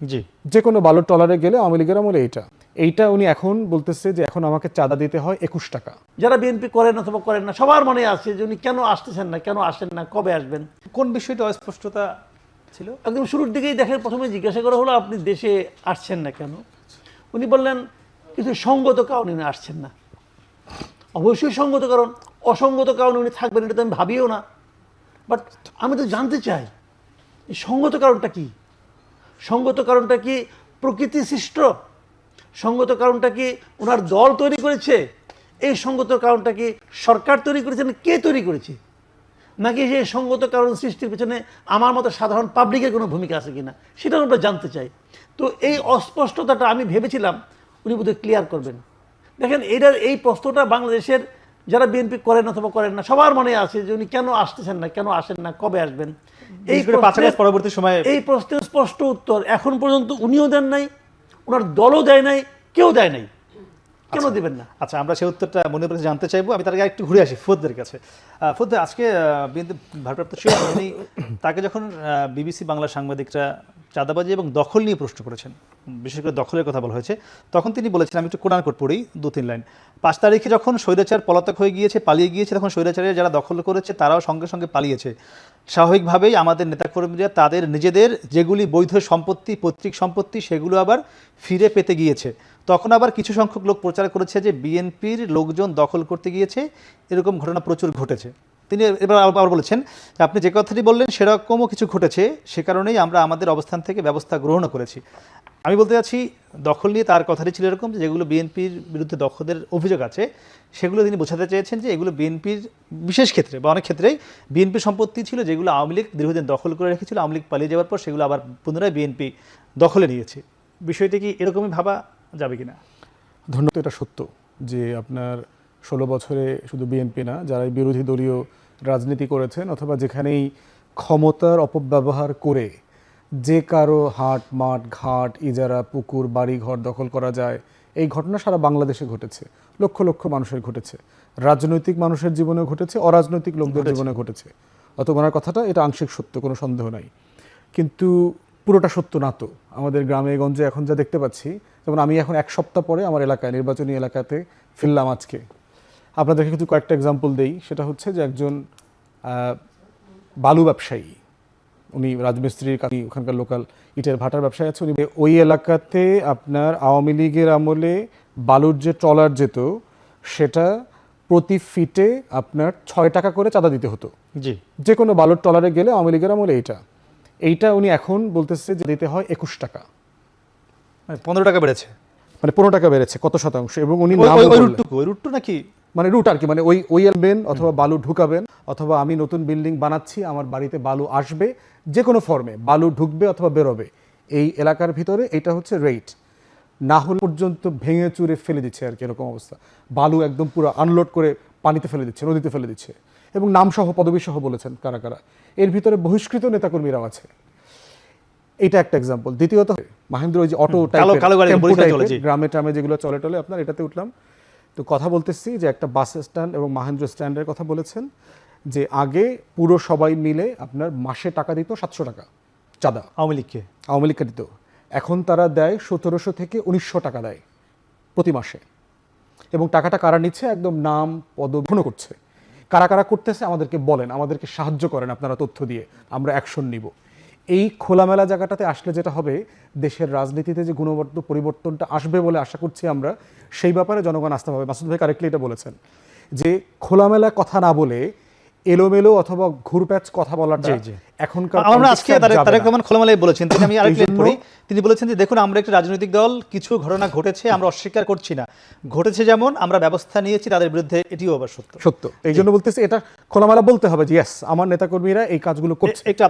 জি। যে কোনো বালুর টলারে গেলে আওয়ামী লীগের আমলে এইটা। এইটা উনি এখন বলতেছে যে এখন আমাকে চাঁদা দিতে হয় একুশ টাকা। যারা বিএনপি করেন অথবা করেন না সবার মনে আছে যে উনি কেন আসতেছেন না কেন আসেন না কবে আসবেন? কোন বিষয়টা অস্পষ্টতা ছিল? একদম শুরুর দিকেই দেখেন প্রথমে জিজ্ঞাসা করা হলো আপনি দেশে আসছেন না কেন? উনি বললেন কিছু সঙ্গত কারণে উনি আসছেন না। অবশ্যই সঙ্গত কারণ অসঙ্গত কারণে উনি থাকবেন এটা তো আমি ভাবিও না। বাট আমি তো জানতে চাই এই সঙ্গত কারণটা কি? সঙ্গত কারণটা কি? প্রকৃতি সৃষ্ট। সঙ্গত কারণটা কি? ওনার দল তৈরি করেছে। এই সঙ্গত কারণটা কি? সরকার তৈরি করেছে না কে তৈরি করেছে? নাকি সেই সঙ্গত কারণ সৃষ্টির পেছনে আমার মতো সাধারণ পাবলিকের কোনো ভূমিকা আছে কিনা? সেটা আমরা জানতে চাই। তো এই অস্পষ্টতাটা আমি ভেবেছিলাম, উনি বোধহয় ক্লিয়ার করবেন। দেখেন, এটার এই প্রশ্নটা বাংলাদেশের যারা বিএনপি করেন অথবা করেন না সবার মনে আছে যে উনি কেন আসতেছেন না কেন আসেন না কবে আসবেন? এই পরবর্তী সময়ে এই প্রশ্নের স্পষ্ট উত্তর এখন পর্যন্ত উনিও দেন নাই ওনার দলও দেয় নাই কেউ দেয় নাই। কেন দিবেন না? আচ্ছা আমরা সেই উত্তরটা মনে করে জানতে চাইব। আমি তার আগে একটু ঘুরে আসি ফুদ্দের কাছে। ফুদ্দ আজকে ভারপ্রাপ্ত চেয়ারম্যান তাকে যখন বিবিসি বাংলা সাংবাদিকরা চাঁদাবাজি এবং দখল নিয়ে প্রশ্ন করেছেন। বিশেষ করে দখলের কথা বলা হয়েছে। তখন তিনি বলেছেন, আমি একটু কোরআন কোট পড়ি দু তিন লাইন। পাঁচ তারিখে যখন স্বৈরাচার পলাতক হয়ে গিয়েছে, পালিয়ে গিয়েছে, তখন স্বৈরাচারের যারা দখল করেছে, তারাও সঙ্গে সঙ্গে পালিয়েছে। স্বাভাবিকভাবেই আমাদের নেতাকর্মীরা তাদের নিজেদের যেগুলি বৈধ সম্পত্তি, পৈতৃক সম্পত্তি, সেগুলো আবার ফিরে পেতে গিয়েছে। তখন আবার কিছু সংখ্যক লোক প্রচার করেছে যে, বিএনপির লোকজন দখল করতে গিয়েছে। এরকম ঘটনা প্রচুর ঘটেছে। তিনি এবার আবার বলেছেন, আপনি যে কথাটি বললেন সেরকমও কিছু ঘটেছে, সে কারণেই আমরা আমাদের অবস্থান থেকে ব্যবস্থা গ্রহণও করেছি। আমি বলতে চাচ্ছি, দখল নিয়ে তার কথাটি ছিল এরকম যেগুলো বিএনপির বিরুদ্ধে দখলের অভিযোগ আছে, সেগুলো তিনি বোঝাতে চেয়েছেন যে এগুলো বিএনপির বিশেষ ক্ষেত্রে বা অনেক ক্ষেত্রেই বিএনপি সম্পত্তি ছিল যেগুলো আওয়ামী লীগ দীর্ঘদিন দখল করে রেখেছিল, আওয়ামী লীগ পালিয়ে যাওয়ার পর সেগুলো আবার পুনরায় বিএনপি দখলে নিয়েছে। বিষয়টি কি এরকমই ভাবা যাবে কিনা? ধন্যবাদ, এটা সত্য যে আপনার ষোলো বছরে শুধু বিএনপি না যারা বিরোধী দলীয় রাজনীতি করেছেন অথবা যেখানেই ক্ষমতার অপব্যবহার করে যে কারও হাট মাঠ ঘাট ইজারা পুকুর বাড়ি ঘর দখল করা যায় এই ঘটনা সারা বাংলাদেশে ঘটেছে। লক্ষ লক্ষ মানুষের ঘটেছে। রাজনৈতিক মানুষের জীবনে ঘটেছে অরাজনৈতিক লোকদের জীবনে ঘটেছে। অত ওনার কথাটা এটা আংশিক সত্য কোনো সন্দেহ নাই। কিন্তু পুরোটা সত্য না তো। আমাদের গ্রামে গঞ্জে এখন যা দেখতে পাচ্ছি যেমন আমি এখন এক সপ্তাহ পরে আমার এলাকায় নির্বাচনী এলাকাতে ফিরলাম আজকে। আপনাদেরকে কিন্তু কয়েকটা এক্সাম্পল দেই। সেটা হচ্ছে যে একজন বালু ব্যবসায়ী। উনি রাজমিস্ত্রির কাজ ওখানকার লোকাল ইটের ভাটার ব্যবসায়ী আছে। উনি ওই এলাকাতে আপনার আওয়ামী লীগের আমলে বালুর যে ট্রলার যেত সেটা প্রতি ফিটে আপনার ছয় টাকা করে চাঁদা দিতে হতো। জি। যে কোনো বালুর ট্রলারে গেলে আওয়ামী লীগের আমলে এইটা। এইটা উনি এখন বলতেছে যে দিতে হয় একুশ টাকা। মানে পনেরো টাকা বেড়েছে। মানে পনেরো টাকা বেড়েছে কত শতাংশ? এবং উনি নাকি মানে রুট আর কি মানে ওই ওই আনবেন অথবা বালু ঢুকাবেন অথবা আমি নতুন বিল্ডিং বানাচ্ছি আমার বাড়িতে বালু আসবে যে কোনো ফর্মে বালু ঢুকবে অথবা বেরোবে। এই এলাকার ভিতরে এটা হচ্ছে রেট না হলে পর্যন্ত ভেঙে চুরে ফেলে দিচ্ছে আর কি এরকম অবস্থা। বালু একদম পুরো আনলোড করে পানিতে ফেলে দিচ্ছে নদীতে ফেলে দিচ্ছে। এবং নামসহ পদবীসহ বলেছেন কারা কারা। এর ভিতরে বহিষ্কৃত নেতাকর্মীরাও আছে। এটা একটা এক্সাম্পল দ্বিতীয়ত মাহেন্দ্র ওই যে অটো জি। গ্রামে ট্রামে যেগুলো চলে টলে আপনার এটাতে উঠলাম। তো কথা বলতেছি যে একটা বাস স্ট্যান্ড এবং মাহেন্দ্র স্ট্যান্ডের কথা বলেছেন যে আগে পুরো সবাই মিলে আপনার মাসে টাকা দিত সাতশো টাকা চাঁদা। আওয়ামী লীগকে। আওয়ামী লীগকে দিত। এখন তারা দেয় সতেরোশো থেকে উনিশশো টাকা দেয় প্রতি মাসে। এবং টাকাটা কারা নিচ্ছে? একদম নাম পদক্ষণ করছে। কারা কারা করতেছে? আমাদেরকে বলেন আমাদেরকে সাহায্য করেন আপনারা তথ্য দিয়ে। আমরা অ্যাকশন নিব। এই খোলামেলা জায়গাটাতে আসলে যেটা হবে দেশের রাজনীতিতে যে গুণগত পরিবর্তনটা আসবে বলে আশা করছি আমরা সেই ব্যাপারে জনগণ আস্থা পাবে। মাসুদ ভাই কারেক্টলি এটা বলেছেন যে খোলামেলা কথা না বলে এলোমেলো অথবা ঘুরপ্যাচ কথা বলাটা জি, জি। এখনকার আমরা আজকে তারেক তারেক রহমান খোলামেলাই বলেছেন। তিনি আমি আরেকটু পড়ি। তিনি বলেছেন যে দেখুন আমরা একটি রাজনৈতিক দল কিছু ঘটনা ঘটেছে আমরা অস্বীকার করছি না। ঘটেছে যেমন আমরা ব্যবস্থা নিয়েছি তাদের বিরুদ্ধে এটিও আবার সত্য। সত্য। এই জন্য বলতেছি এটা খোলামেলা বলতে হবে যে ইয়েস আমার নেতাকর্মীরা এই কাজগুলো করছে। একটু